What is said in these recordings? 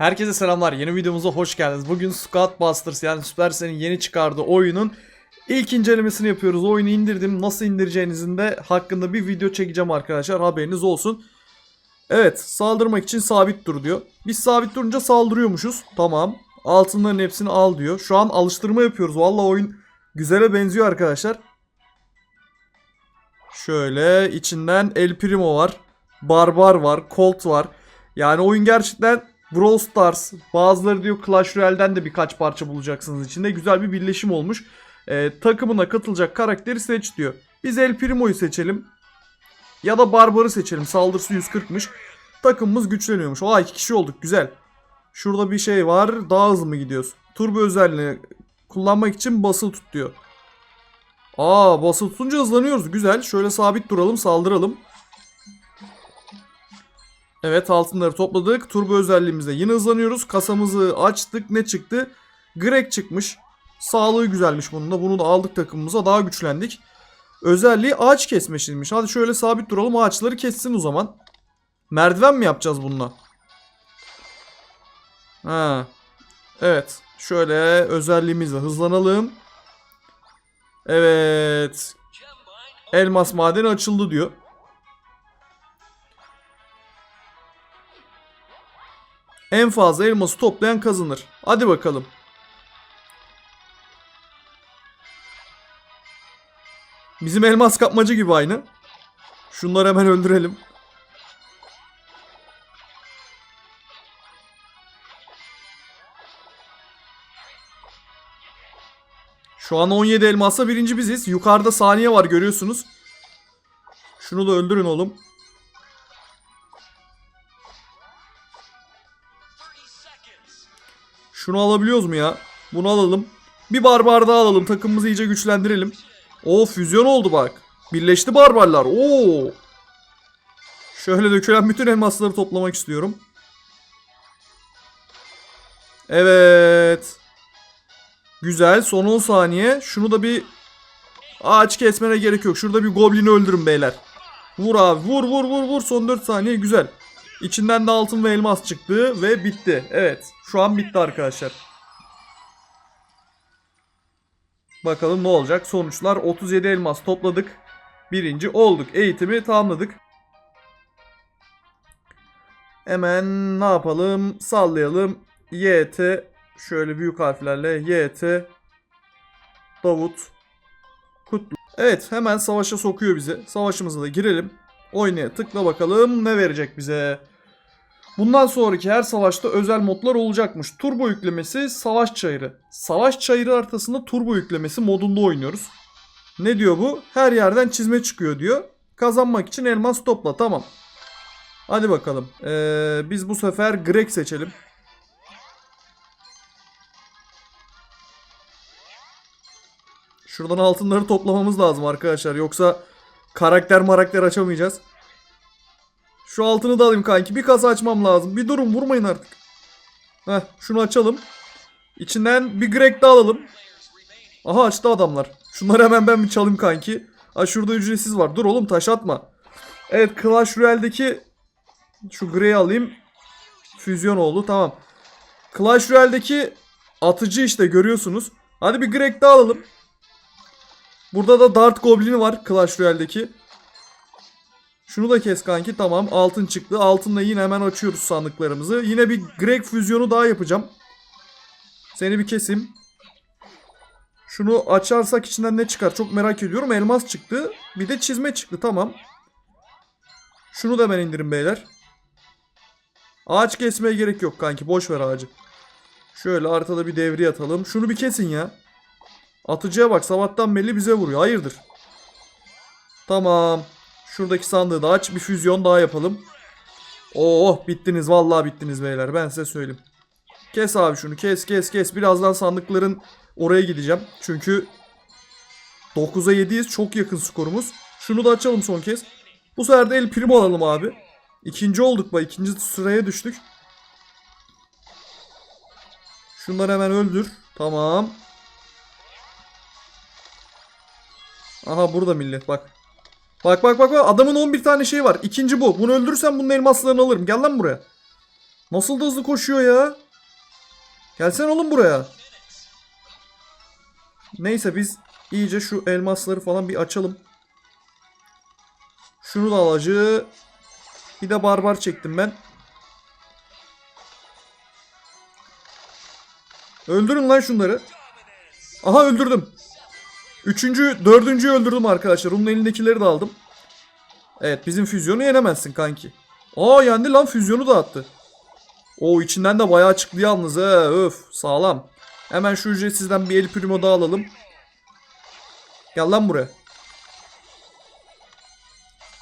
Herkese selamlar. Yeni videomuza hoş geldiniz. Bugün Squad Busters yani Supercell'in yeni çıkardığı oyunun ilk incelemesini yapıyoruz. Oyunu indirdim. Nasıl indireceğinizin de hakkında bir video çekeceğim arkadaşlar. Haberiniz olsun. Evet, saldırmak için sabit dur diyor. Biz sabit durunca saldırıyormuşuz. Tamam. Altınların hepsini al diyor. Şu an alıştırma yapıyoruz. Vallahi oyun güzele benziyor arkadaşlar. Şöyle içinden El Primo var. Barbar var. Colt var. Yani oyun gerçekten Brawl Stars, bazıları diyor Clash Royale'den de birkaç parça bulacaksınız içinde. Güzel bir birleşim olmuş. Ee, takımına katılacak karakteri seç diyor. Biz El Primo'yu seçelim. Ya da Barbar'ı seçelim. Saldırısı 140'mış. Takımımız güçleniyormuş. Aa iki kişi olduk. Güzel. Şurada bir şey var. Daha hızlı mı gidiyoruz? Turbo özelliğini kullanmak için basılı tut diyor. Aa basılı tutunca hızlanıyoruz. Güzel. Şöyle sabit duralım saldıralım. Evet altınları topladık. Turbo özelliğimizde yine hızlanıyoruz. Kasamızı açtık. Ne çıktı? Greg çıkmış. Sağlığı güzelmiş bunun da. Bunu da aldık takımımıza. Daha güçlendik. Özelliği ağaç kesmişmiş. Hadi şöyle sabit duralım. Ağaçları kessin o zaman. Merdiven mi yapacağız bununla? Ha. Evet. Şöyle özelliğimizle hızlanalım. Evet. Elmas madeni açıldı diyor. En fazla elması toplayan kazanır. Hadi bakalım. Bizim elmas kapmaca gibi aynı. Şunları hemen öldürelim. Şu an 17 elmasla birinci biziz. Yukarıda saniye var görüyorsunuz. Şunu da öldürün oğlum. Şunu alabiliyoruz mu ya? Bunu alalım. Bir barbar daha alalım. Takımımızı iyice güçlendirelim. Oo füzyon oldu bak. Birleşti barbarlar. Oo. Şöyle dökülen bütün elmasları toplamak istiyorum. Evet. Güzel. Son 10 saniye. Şunu da bir ağaç kesmene gerek yok. Şurada bir goblini öldürün beyler. Vur abi. Vur vur vur vur. Son 4 saniye. Güzel. İçinden de altın ve elmas çıktı ve bitti. Evet. Şu an bitti arkadaşlar. Bakalım ne olacak. Sonuçlar 37 elmas topladık. Birinci olduk. Eğitimi tamamladık. Hemen ne yapalım? Sallayalım. YT şöyle büyük harflerle YT Davut Kutlu. Evet hemen savaşa sokuyor bizi. Savaşımıza da girelim. Oynaya tıkla bakalım ne verecek bize. Bundan sonraki her savaşta özel modlar olacakmış. Turbo yüklemesi savaş çayırı. Savaş çayırı haritasında turbo yüklemesi modunda oynuyoruz. Ne diyor bu? Her yerden çizme çıkıyor diyor. Kazanmak için elmas topla tamam. Hadi bakalım. Ee, biz bu sefer Greg seçelim. Şuradan altınları toplamamız lazım arkadaşlar. Yoksa karakter marakter açamayacağız. Şu altını da alayım kanki. Bir kasa açmam lazım. Bir durun vurmayın artık. Heh şunu açalım. İçinden bir Greg daha alalım. Aha açtı adamlar. Şunları hemen ben bir çalayım kanki. Ha şurada ücretsiz var. Dur oğlum taş atma. Evet Clash Royale'deki şu Grey'i alayım. Füzyon oldu tamam. Clash Royale'deki atıcı işte görüyorsunuz. Hadi bir Greg daha alalım. Burada da Dart Goblin'i var Clash Royale'deki. Şunu da kes kanki tamam altın çıktı. Altınla yine hemen açıyoruz sandıklarımızı. Yine bir Greg füzyonu daha yapacağım. Seni bir keseyim. Şunu açarsak içinden ne çıkar çok merak ediyorum. Elmas çıktı. Bir de çizme çıktı tamam. Şunu da ben indirin beyler. Ağaç kesmeye gerek yok kanki boş ver ağacı. Şöyle arkada bir devriye atalım. Şunu bir kesin ya. Atıcıya bak sabahtan belli bize vuruyor. Hayırdır? Tamam. Şuradaki sandığı da aç. Bir füzyon daha yapalım. Oh bittiniz. Vallahi bittiniz beyler. Ben size söyleyeyim. Kes abi şunu. Kes kes kes. Birazdan sandıkların oraya gideceğim. Çünkü 9'a 7'yiz. Çok yakın skorumuz. Şunu da açalım son kez. Bu sefer de El Primo alalım abi. İkinci olduk bak. ikinci sıraya düştük. Şunları hemen öldür. Tamam. Aha burada millet bak. Bak bak bak bak adamın 11 tane şey var. İkinci bu. Bunu öldürürsem bunun elmaslarını alırım. Gel lan buraya. Nasıl da hızlı koşuyor ya. Gelsen oğlum buraya. Neyse biz iyice şu elmasları falan bir açalım. Şunu da alacı. Bir de barbar çektim ben. Öldürün lan şunları. Aha öldürdüm. Üçüncü, dördüncüyü öldürdüm arkadaşlar. Onun elindekileri de aldım. Evet bizim füzyonu yenemezsin kanki. Aa yendi lan füzyonu da attı. O içinden de bayağı çıktı yalnız he. Öf sağlam. Hemen şu ücretsizden bir el primo daha alalım. Gel lan buraya.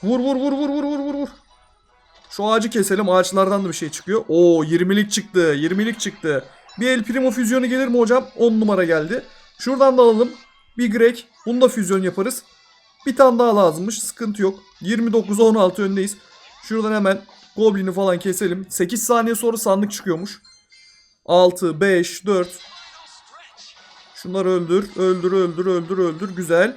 Vur vur vur vur vur vur vur vur. Şu ağacı keselim. Ağaçlardan da bir şey çıkıyor. Oo 20'lik çıktı. 20'lik çıktı. Bir el primo füzyonu gelir mi hocam? 10 numara geldi. Şuradan da alalım. Bir Greg. Bunu da füzyon yaparız. Bir tane daha lazımmış. Sıkıntı yok. 29'a 16 öndeyiz. Şuradan hemen Goblin'i falan keselim. 8 saniye sonra sandık çıkıyormuş. 6, 5, 4. Şunları öldür. Öldür, öldür, öldür, öldür. Güzel.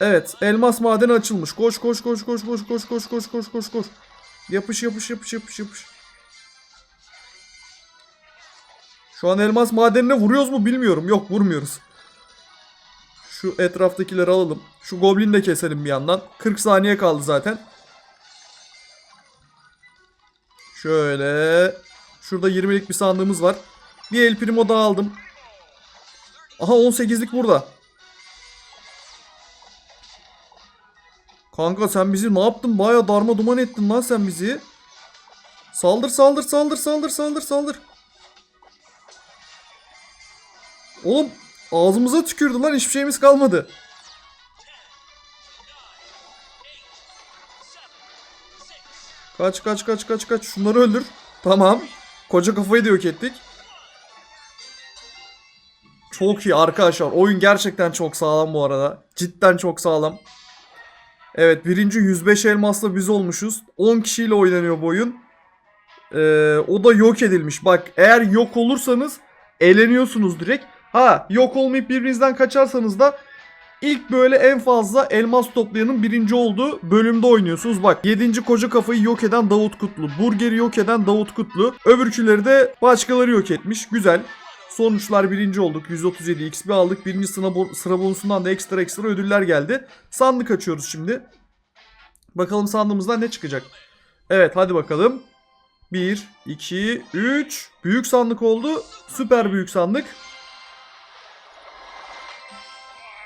Evet. Elmas madeni açılmış. Koş, koş, koş, koş, koş, koş, koş, koş, koş, koş, koş. Yapış, yapış, yapış, yapış, yapış. Şu an elmas madenine vuruyoruz mu bilmiyorum. Yok vurmuyoruz. Şu etraftakileri alalım. Şu goblin de keselim bir yandan. 40 saniye kaldı zaten. Şöyle. Şurada 20'lik bir sandığımız var. Bir el primo daha aldım. Aha 18'lik burada. Kanka sen bizi ne yaptın? Baya darma duman ettin lan sen bizi. Saldır saldır saldır saldır saldır saldır. Oğlum ağzımıza tükürdü lan hiçbir şeyimiz kalmadı. Kaç kaç kaç kaç kaç şunları öldür. Tamam. Koca kafayı da yok ettik. Çok iyi arkadaşlar. Oyun gerçekten çok sağlam bu arada. Cidden çok sağlam. Evet birinci 105 elmasla biz olmuşuz. 10 kişiyle oynanıyor bu oyun. Ee, o da yok edilmiş. Bak eğer yok olursanız eleniyorsunuz direkt. Ha yok olmayıp birbirinizden kaçarsanız da ilk böyle en fazla elmas toplayanın birinci olduğu bölümde oynuyorsunuz. Bak 7. koca kafayı yok eden Davut Kutlu. Burgeri yok eden Davut Kutlu. Öbürküleri de başkaları yok etmiş. Güzel. Sonuçlar birinci olduk. 137 XP aldık. Birinci sıra, bo- sıra bonusundan da ekstra ekstra ödüller geldi. Sandık açıyoruz şimdi. Bakalım sandığımızdan ne çıkacak. Evet hadi bakalım. 1, 2, 3. Büyük sandık oldu. Süper büyük sandık.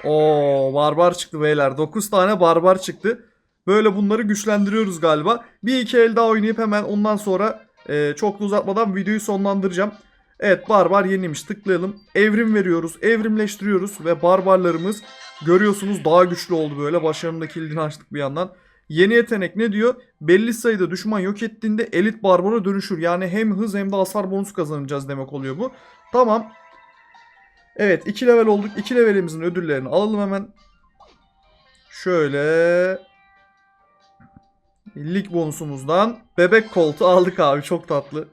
Oo barbar çıktı beyler. 9 tane barbar çıktı. Böyle bunları güçlendiriyoruz galiba. Bir iki el daha oynayıp hemen ondan sonra e, çok da uzatmadan videoyu sonlandıracağım. Evet barbar yeniymiş tıklayalım. Evrim veriyoruz. Evrimleştiriyoruz ve barbarlarımız görüyorsunuz daha güçlü oldu böyle. Başlarının da kilidini açtık bir yandan. Yeni yetenek ne diyor? Belli sayıda düşman yok ettiğinde elit barbara dönüşür. Yani hem hız hem de hasar bonusu kazanacağız demek oluyor bu. Tamam. Evet 2 level olduk. 2 levelimizin ödüllerini alalım hemen. Şöyle. Lig bonusumuzdan bebek koltu aldık abi çok tatlı.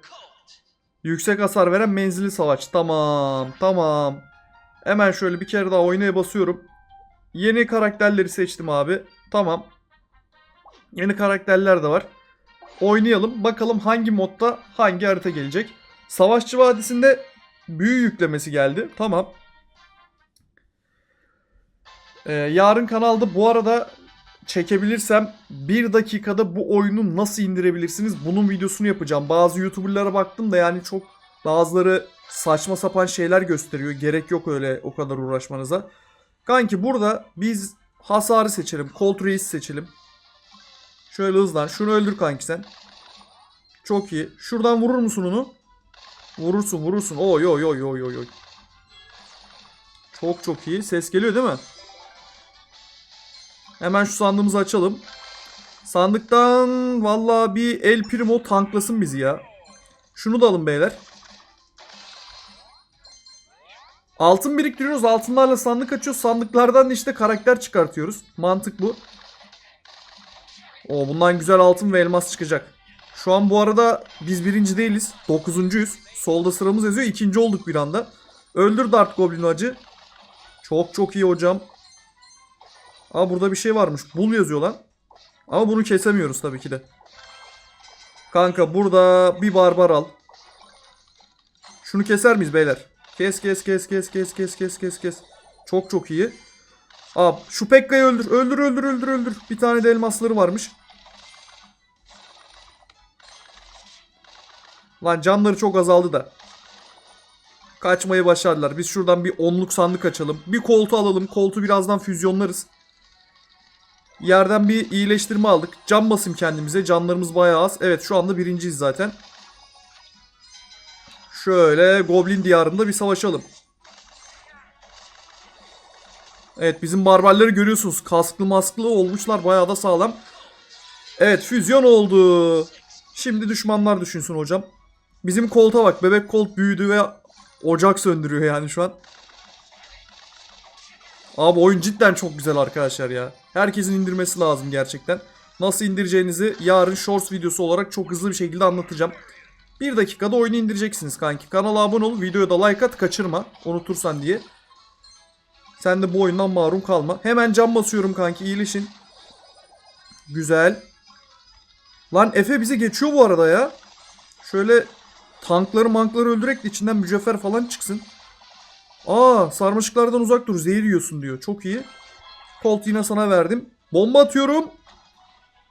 Yüksek hasar veren menzilli savaş. Tamam tamam. Hemen şöyle bir kere daha oynaya basıyorum. Yeni karakterleri seçtim abi. Tamam. Yeni karakterler de var. Oynayalım. Bakalım hangi modda hangi harita gelecek. Savaşçı Vadisi'nde büyü yüklemesi geldi. Tamam. Ee, yarın kanalda bu arada çekebilirsem bir dakikada bu oyunu nasıl indirebilirsiniz bunun videosunu yapacağım. Bazı YouTuber'lara baktım da yani çok bazıları saçma sapan şeyler gösteriyor. Gerek yok öyle o kadar uğraşmanıza. Kanki burada biz hasarı seçelim. Colt Reis seçelim. Şöyle hızlan. Şunu öldür kanki sen. Çok iyi. Şuradan vurur musun onu? Vurursun vurursun. Oy oy oy oy oy. Çok çok iyi. Ses geliyor değil mi? Hemen şu sandığımızı açalım. Sandıktan valla bir El Primo tanklasın bizi ya. Şunu da alın beyler. Altın biriktiriyoruz. Altınlarla sandık açıyoruz. Sandıklardan da işte karakter çıkartıyoruz. Mantık bu. O bundan güzel altın ve elmas çıkacak. Şu an bu arada biz birinci değiliz. Dokuzuncuyuz. Solda sıramız yazıyor. İkinci olduk bir anda. Öldür Dart Goblin acı. Çok çok iyi hocam. Aa burada bir şey varmış. Bul yazıyor lan. Ama bunu kesemiyoruz tabii ki de. Kanka burada bir barbar al. Şunu keser miyiz beyler? Kes kes kes kes kes kes kes kes kes. Çok çok iyi. Aa şu Pekka'yı öldür. Öldür öldür öldür öldür. Bir tane de elmasları varmış. Lan canları çok azaldı da. Kaçmayı başardılar. Biz şuradan bir onluk sandık açalım. Bir koltu alalım. Koltu birazdan füzyonlarız. Yerden bir iyileştirme aldık. Can basayım kendimize. Canlarımız bayağı az. Evet şu anda birinciyiz zaten. Şöyle Goblin diyarında bir savaşalım. Evet bizim barbarları görüyorsunuz. Kasklı masklı olmuşlar. Bayağı da sağlam. Evet füzyon oldu. Şimdi düşmanlar düşünsün hocam. Bizim kolta bak. Bebek kolt büyüdü ve ocak söndürüyor yani şu an. Abi oyun cidden çok güzel arkadaşlar ya. Herkesin indirmesi lazım gerçekten. Nasıl indireceğinizi yarın shorts videosu olarak çok hızlı bir şekilde anlatacağım. Bir dakikada oyunu indireceksiniz kanki. Kanala abone ol, videoya da like at, kaçırma. Unutursan diye. Sen de bu oyundan mahrum kalma. Hemen cam basıyorum kanki, iyileşin. Güzel. Lan Efe bize geçiyor bu arada ya. Şöyle tankları mankları öldürek de içinden mücevher falan çıksın. Aa sarmaşıklardan uzak dur zehir yiyorsun diyor. Çok iyi. Colt yine sana verdim. Bomba atıyorum.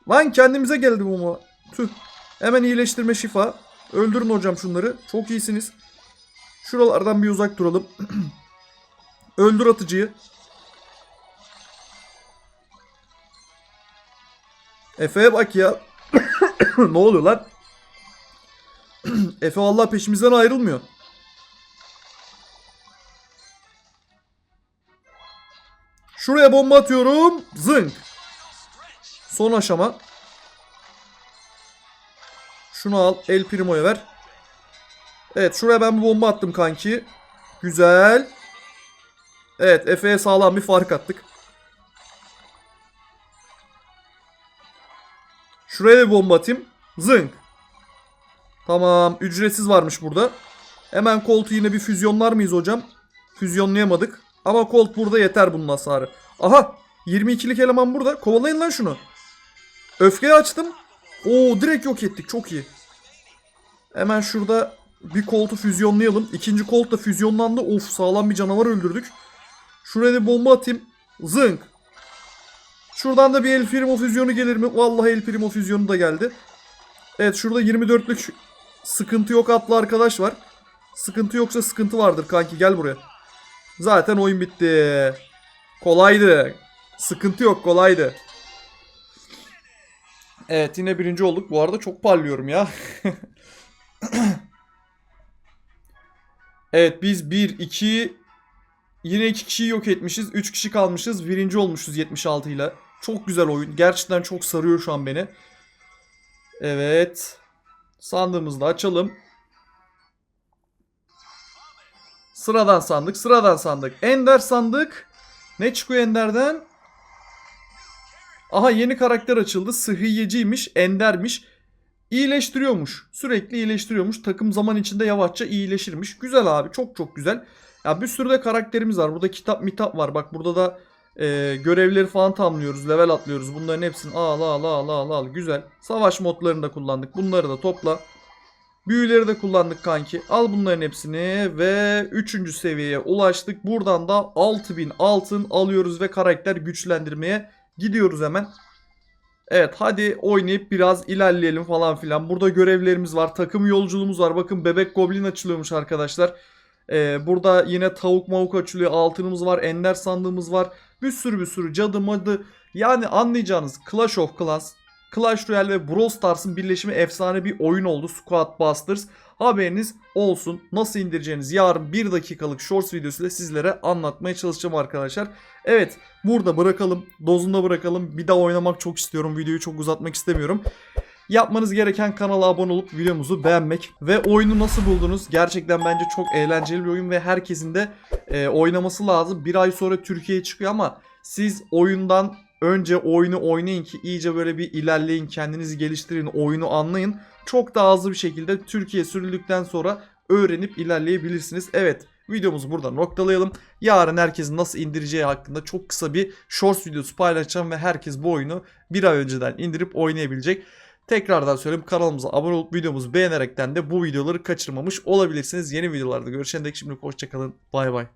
Lan kendimize geldi bomba. Tüh. Hemen iyileştirme şifa. Öldürün hocam şunları. Çok iyisiniz. Şuralardan bir uzak duralım. Öldür atıcıyı. Efe'ye bak ya. ne oluyor lan? Efe vallahi peşimizden ayrılmıyor. Şuraya bomba atıyorum. Zınk. Son aşama. Şunu al. El Primo'ya ver. Evet şuraya ben bir bomba attım kanki. Güzel. Evet Efe'ye sağlam bir fark attık. Şuraya bir bomba atayım. Zınk. Tamam. Ücretsiz varmış burada. Hemen koltuğu yine bir füzyonlar mıyız hocam? Füzyonlayamadık. Ama kolt burada yeter bunun hasarı. Aha. 22'lik eleman burada. Kovalayın lan şunu. Öfkeyi açtım. Oo direkt yok ettik. Çok iyi. Hemen şurada bir koltu füzyonlayalım. İkinci kolt da füzyonlandı. Of sağlam bir canavar öldürdük. Şuraya bir bomba atayım. Zınk. Şuradan da bir El Primo füzyonu gelir mi? Vallahi El Primo füzyonu da geldi. Evet şurada 24'lük sıkıntı yok atlı arkadaş var. Sıkıntı yoksa sıkıntı vardır kanki gel buraya. Zaten oyun bitti. Kolaydı. Sıkıntı yok kolaydı. Evet yine birinci olduk. Bu arada çok parlıyorum ya. evet biz 1, 2, yine 2 kişiyi yok etmişiz. 3 kişi kalmışız. Birinci olmuşuz 76 ile. Çok güzel oyun. Gerçekten çok sarıyor şu an beni. Evet. Sandığımızı da açalım. Sıradan sandık, sıradan sandık. Ender sandık. Ne çıkıyor Ender'den? Aha yeni karakter açıldı. Sıhhiyeciymiş, Ender'miş. İyileştiriyormuş. Sürekli iyileştiriyormuş. Takım zaman içinde yavaşça iyileşirmiş. Güzel abi. Çok çok güzel. Ya bir sürü de karakterimiz var. Burada kitap mitap var. Bak burada da e, görevleri falan tamamlıyoruz. Level atlıyoruz. Bunların hepsini al al al al al. Güzel. Savaş modlarını da kullandık. Bunları da topla. Büyüleri de kullandık kanki. Al bunların hepsini ve 3. seviyeye ulaştık. Buradan da 6000 altın alıyoruz ve karakter güçlendirmeye gidiyoruz hemen. Evet hadi oynayıp biraz ilerleyelim falan filan. Burada görevlerimiz var. Takım yolculuğumuz var. Bakın bebek goblin açılıyormuş arkadaşlar. Ee, burada yine tavuk mavuk açılıyor. Altınımız var. Ender sandığımız var. Bir sürü bir sürü cadı madı. Yani anlayacağınız Clash of Clans, Clash Royale ve Brawl Stars'ın birleşimi efsane bir oyun oldu. Squad Busters. Haberiniz olsun. Nasıl indireceğiniz yarın 1 dakikalık shorts videosuyla sizlere anlatmaya çalışacağım arkadaşlar. Evet burada bırakalım. Dozunda bırakalım. Bir daha oynamak çok istiyorum. Videoyu çok uzatmak istemiyorum. Yapmanız gereken kanala abone olup videomuzu beğenmek ve oyunu nasıl buldunuz? Gerçekten bence çok eğlenceli bir oyun ve herkesin de e, oynaması lazım. Bir ay sonra Türkiye'ye çıkıyor ama siz oyundan önce oyunu oynayın ki iyice böyle bir ilerleyin, kendinizi geliştirin, oyunu anlayın. Çok daha hızlı bir şekilde Türkiye sürüldükten sonra öğrenip ilerleyebilirsiniz. Evet videomuzu burada noktalayalım. Yarın herkesin nasıl indireceği hakkında çok kısa bir shorts videosu paylaşacağım ve herkes bu oyunu bir ay önceden indirip oynayabilecek. Tekrardan söyleyeyim kanalımıza abone olup videomuzu beğenerekten de bu videoları kaçırmamış olabilirsiniz. Yeni videolarda görüşene dek şimdilik hoşçakalın. Bay bay.